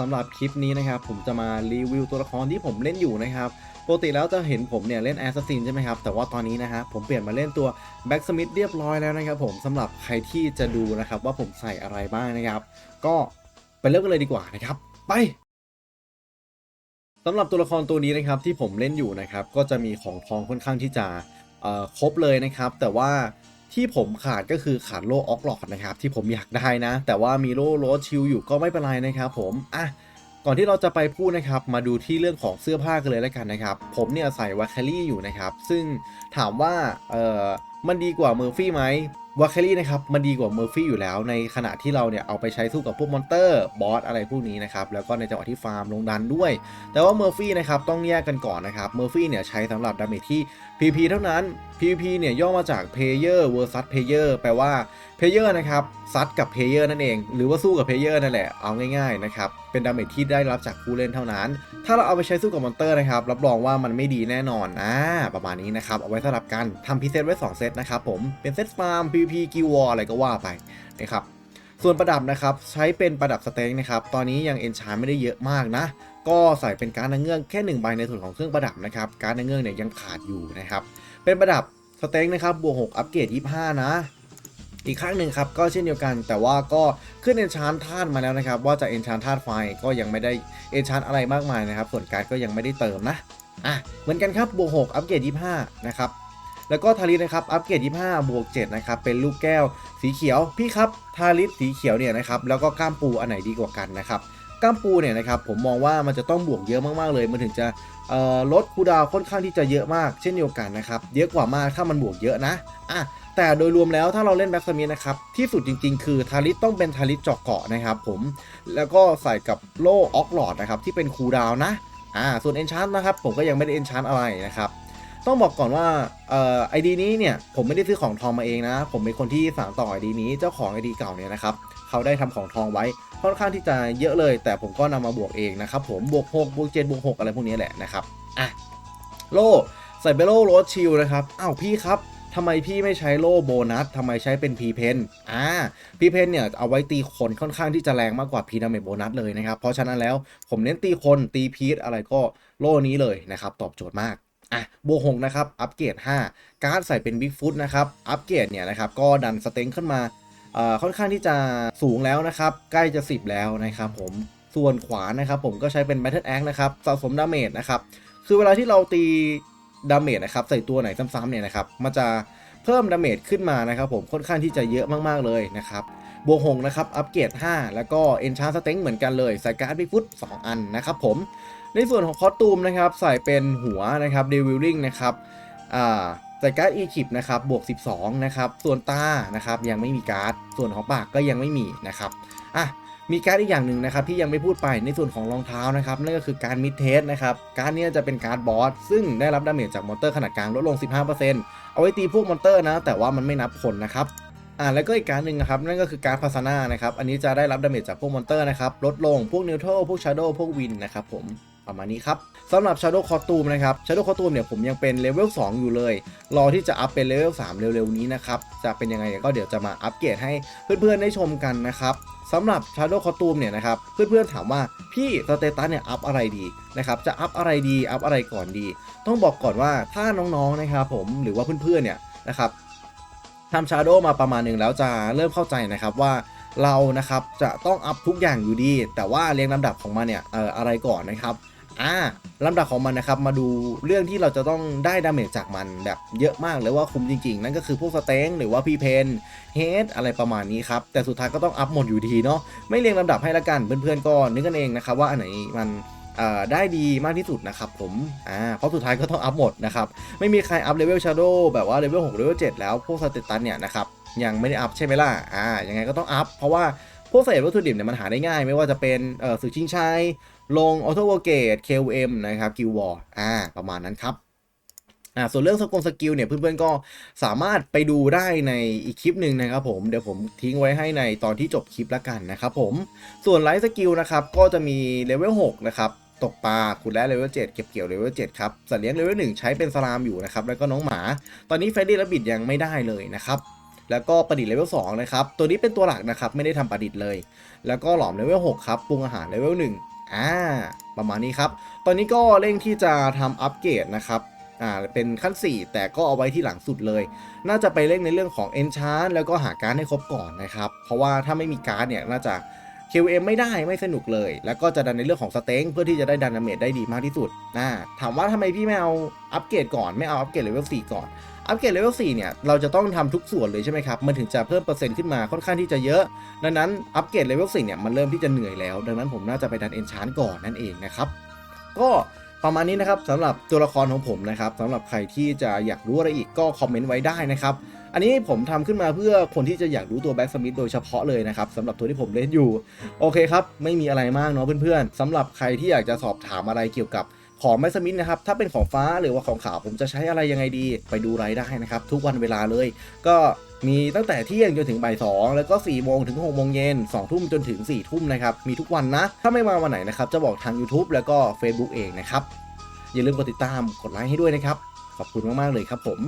สำหรับคลิปนี้นะครับผมจะมารีวิวตัวละครที่ผมเล่นอยู่นะครับปกติแล้วจะเห็นผมเนี่ยเล่นแอสซัสซินใช่ไหมครับแต่ว่าตอนนี้นะฮะผมเปลี่ยนมาเล่นตัวแบ็กสมิธเรียบร้อยแล้วนะครับผมสำหรับใครที่จะดูนะครับว่าผมใส่อะไรบ้างนะครับ ก็ไปเริ่มกันเลยดีกว่านะครับ ไปสำหรับตัวละครตัวนี้นะครับที่ผมเล่นอยู่นะครับก็จะมีของทองค่อนข้างที่จะครบเลยนะครับ แต่ว่า ที่ผมขาดก็คือขาดโล่ออกหลอดนะครับ ที่ผมอยากได้นะ แต่ว่ามีโล่โรสชิลอยู่ก็ไม่เป็นไรนะครับผมอะก่อนที่เราจะไปพูดนะครับ มาดูที่เรื่องของเสื้อผ้ากันเลยแล้วกันนะครับ ผมเนี่ยใส่วาคารี่อยู่นะครับ ซึ่งถามว่าเออมันดีกว่าเมอร์ฟี่ไหม วาคลี่นะครับมันดีกว่าเมอร์ฟี่อยู่แล้ว ในขณะที่เราเนี่ยเอาไปใช้สู้กับพวกมอนเตอร์บอสอะไรพวกนี้นะครับแล้วก็ในจังหวะที่ฟาร์มลงดันด้วย แต่ว่าเมอร์ฟี่นะครับต้องแยกกันก่อนนะครับเมอร์ฟี่เนี่ยใช้สำหรับดาเมจที่ PP เท่านั้น PP เนี่ยย่อมาจาก Player vs Player แปลว่า Player นะครับซัดกับ Player นั่นเอง หรือว่าสู้กับ Player นั่นแหละเอาง่ายๆนะครับเป็นดาเมจที่ได้รับจากผู้เล่นเท่านั้น ถ้าเราเอาไปใช้สู้กับมอนเตอร์นะครับรับรองว่ามันไม่ดีแน่นอนอ่าประมาณนี้นะครับเอาไว้สลับกันทำพิเศษไว้ 2 เซตนะครับผมเป็นเซตฟาร์ม PVP กิวออะไรก็ว่าไปนะครับส่วนประดับนะครับใช้เป็นประดับสเต็งนะครับตอนนี้ยังเอนชานไม่ได้เยอะมากนะ ก็ใส่เป็นการ์ดนางเงือกแค่หนึ่งใบในส่วนของเครื่องประดับนะครับการ์ดนางเงือกเนี่ยยังขาดอยู่นะครับเป็นประดับสเต็งนะครับบวก6อัปเกรด25 นะ อีกครั้งหนึ่งครับก็เช่นเดียวกัน แต่ว่าก็ขึ้นเอนชานธาตุมาแล้วนะครับ ว่าจะเอนชานธาตุไฟก็ยังไม่ได้เอนชานอะไรมากมายนะครับ ส่วนการก็ยังไม่ได้เติมนะอะเหมือนกันครับบวก6อัปเกรด25นะครับแล้วก็ทาริสนะครับอัปเกรด25บวก7นะครับเป็นลูกแก้วสีเขียวพี่ครับทาริสสีเขียวเนี่ยนะครับแล้วก็ก้ามปูอันไหนดีกว่ากันนะครับก้ามปูเนี่ยนะครับผมมองว่ามันจะต้องบวกเยอะมากๆเลย มันถึงจะลดคูลดาวค่อนข้างที่จะเยอะมาก เช่นเดียวกันนะครับเยอะกว่ามากถ้ามันบวกเยอะนะอะ แต่โดยรวมแล้วถ้าเราเล่นแบ็กสมิธนะครับ ที่สุดจริงๆ คือทาริสต้องเป็นทาริสเจาะเกาะนะครับผม แล้วก็ใส่กับโล่ออกหลอดนะครับ ที่เป็นคูดาวนะ อ่า ส่วนเอนชานนะครับ ผมก็ยังไม่ได้เอนชานอะไรนะครับ ต้องบอกก่อนว่าเอ่อไอดีนี้เนี่ย ผมไม่ได้ซื้อของทองมาเองนะ ผมเป็นคนที่สานต่อไอดีนี้เจ้าของไอดีเก่าเนี่ยนะครับเขาได้ทำของทองไว้ค่อนข้างที่จะเยอะเลย แต่ผมก็นำมาบวกเองนะครับผมบวก6บวก7บวก6อะไรพวกนี้แหละนะครับอะโล่ใส่เบโล่โรสชิลนะครับอ้าวพี่ครับ ทำไมพี่ไม่ใช้โล่โบนัสทำไมใช้เป็นพีเพนอ่าพีเพนเนี่ยเอาไว้ตีคนค่อนข้างที่จะแรงมากกว่าพีดาเมจโบนัสเลยนะครับ เพราะฉะนั้นแล้วผมเน้นตีคนตีพีทอะไรก็โล่นี้เลยนะครับ ตอบโจทย์มากอะบหกนะครับ อัปเกรด 5 การ์ดใส่เป็นบิ๊กฟุตนะครับ อัปเกรดเนี่ยนะครับ ก็ดันสเต็งขึ้นมาเอ่อค่อนข้างที่จะสูงแล้วนะครับ ใกล้จะ 10 แล้วนะครับผมส่วนขวานะครับ ผมก็ใช้เป็น Battle Axe นะครับ สะสมดาเมจนะครับ คือเวลาที่เราตี ดาเมจนะครับใส่ตัวไหนซ้ำๆเนี่ยนะครับมันจะเพิ่มดาเมจขึ้นมานะครับผมค่อนข้างที่จะเยอะมากๆเลยนะครับบวกหงนะครับอัปเกรด 5 แล้วก็เอนชาร์สเต็งเหมือนกันเลยใส่การ์ดบิ๊กฟุต2อันนะครับผมในส่วนของคอสตูมนะครับใส่เป็นหัวนะครับเดวิลลิงนะครับอ่าใส่การ์ดอีคิปนะครับบวก 12 นะครับ ส่วนตานะครับยังไม่มีการ์ด ส่วนของปากก็ยังไม่มีนะครับอะ มีการ์ดอีกอย่างหนึ่งนะครับที่ยังไม่พูดไปในส่วนของรองเท้านะครับนั่นก็คือการมิดเทสนะครับการ์ดนี้จะเป็นการ์ดบอสซึ่งได้รับดาเมจจากมอนเตอร์ขนาดกลางลดลง 15%เอาไว้ตีพวกมอนเตอร์นะ แต่ว่ามันไม่นับผลนะครับอ่าแล้วก็อีกการดหนึ่งนะครับนั่นก็คือการพาสนานะครับอันนี้จะได้รับดาเมจจากพวกมอนเตอร์นะครับลดลงพวกนิวโทรพวกชาร์โดพวกวินนะครับผม ประมาณนี้ครับสำหรับ Shadow Costume นะครับ Shadow Costume เนี่ยผมยังเป็นเลเวล2อยู่เลย รอที่จะอัพเป็นเลเวล3เร็วๆนี้นะครับ จะเป็นยังไงก็เดี๋ยวจะมาอัปเกรดให้เพื่อนๆได้ชมกันนะครับสำหรับ Shadow Costume เนี่ยนะครับ เพื่อนๆถามว่าพี่สเตตัสเนี่ยอัพอะไรดีนะครับ จะอัพอะไรดี อัพอะไรก่อนดี ต้องบอกก่อนว่าถ้าน้องๆนะครับผมหรือว่าเพื่อนๆเนี่ยนะครับทำชาโดมาประมาณหนึ่งแล้วจะเริ่มเข้าใจนะครับว่า เรานะครับจะต้องอัพทุกอย่างอยู่ดี แต่ว่าเรียงลำดับของมันเนี่ยเอ่ออะไรก่อนนะครับอ่าลำดับของมันนะครับมาดูเรื่องที่เราจะต้องได้ดาเมจจากมันแบบเยอะมากเลยว่าคุ้มจริงๆ นั่นก็คือพวกสเต็งหรือว่าพีเพนเฮดอะไรประมาณนี้ครับ แต่สุดท้ายก็ต้องอัพหมดอยู่ดีเนาะไม่เรียงลำดับให้ละกันเพื่อนๆก็นึกกันเองนะครับว่าอันไหนมันได้ดีมากที่สุดนะครับผมอ่าเพราะสุดท้ายก็ต้องอัพหมดนะครับ ไม่มีใครอัพเลเวลชาร์โดแบบว่าเลเวล6เลเวล7แล้วพวกสเตตัสเนี่ยนะครับ ยังไม่ได้อัพใช่ไหมล่ะ อ่า ยังไงก็ต้องอัพ เพราะว่าพวกเศษวัตถุดิบเนี่ยมันหาได้ง่าย ไม่ว่าจะเป็นเอ่อสื่อชิงชัย ลงออโตโวเกต KOM นะครับกิววอร์อ่า ประมาณนั้นครับอ่าส่วนเรื่องสกลสกิลเนี่ยเพื่อนๆก็สามารถไปดูได้ในอีกคลิปหนึ่งนะครับผมเดี๋ยวผมทิ้งไว้ให้ในตอนที่จบคลิปแล้วกันนะครับผมส่วนไลฟ์สกิลนะครับก็จะมีเลเวล6นะครับตกปลาขุดแร่เลเวล7เก็บเกี่ยวเลเวล7ครับสัตว์เลี้ยงเลเวล1ใช้เป็นสลามอยู่นะครับแล้วก็น้องหมา ตอนนี้เฟรดดี้และบิดยังไม่ได้เลยนะครับ แล้วก็ประดิษฐ์เลเวล2นะครับ ตัวนี้เป็นตัวหลักนะครับ ไม่ได้ทำประดิษฐ์เลย แล้วก็หลอมเลเวล6ครับ ปรุงอาหารเลเวล1อ่า ประมาณนี้ครับ ตอนนี้ก็เร่งที่จะทำอัปเกรดนะครับ อ่า เป็นขั้น 4 แต่ก็เอาไว้ที่หลังสุดเลย น่าจะไปเร่งในเรื่องของ Enchant แล้วก็หาการ์ดให้ครบก่อนนะครับ เพราะว่าถ้าไม่มีการ์ดเนี่ย น่าจะ QM ไม่ได้ไม่สนุกเลย แล้วก็จะดันในเรื่องของสเต็งเพื่อที่จะได้ดันดาเมจได้ดีมากที่สุดนะถามว่าทำไมพี่ไม่เอาอัปเกรดก่อนไม่เอาอัปเกรดเลเวล4ก่อน อัปเกรดเลเวล4เนี่ย เราจะต้องทำทุกส่วนเลยใช่ไหมครับ มันถึงจะเพิ่มเปอร์เซ็นต์ขึ้นมาค่อนข้างที่จะเยอะ ดังนั้นอัปเกรดเลเวล4เนี่ย มันเริ่มที่จะเหนื่อยแล้ว ดังนั้นผมน่าจะไปดันเอนชานก่อนนั่นเองนะครับ ก็ประมาณนี้นะครับสำหรับตัวละครของผมนะครับสำหรับใครที่จะอยากรู้อะไรอีกก็คอมเมนต์ไว้ได้นะครับอันนี้ผมทำขึ้นมาเพื่อคนที่จะอยากรู้ตัวแบ็กสมิธโดยเฉพาะเลยนะครับสำหรับตัวที่ผมเล่นอยู่ โอเคครับ ไม่มีอะไรมากเนาะเพื่อนๆสำหรับใครที่อยากจะสอบถามอะไรเกี่ยวกับ ของแบ็กสมิธนะครับ ถ้าเป็นของฟ้าหรือว่าของขาวผมจะใช้อะไรยังไงดีไปดูรายได้นะครับ ทุกวันเวลาเลย ก็มีตั้งแต่เที่ยงจนถึงบ่ายสองแล้วก็4ี่โมงถึง6โมงเย็น2ทุ่มจนถึง4ี่ทุ่มนะครับ มีทุกวันนะ ถ้าไม่มาวันไหนนะครับ จะบอกทาง YouTube แล้วก็ Facebook เองนะครับ อย่าลืมกดติดตามกดไลค์ให้ด้วยนะครับ ขอบคุณมาก ๆ เลยครับผม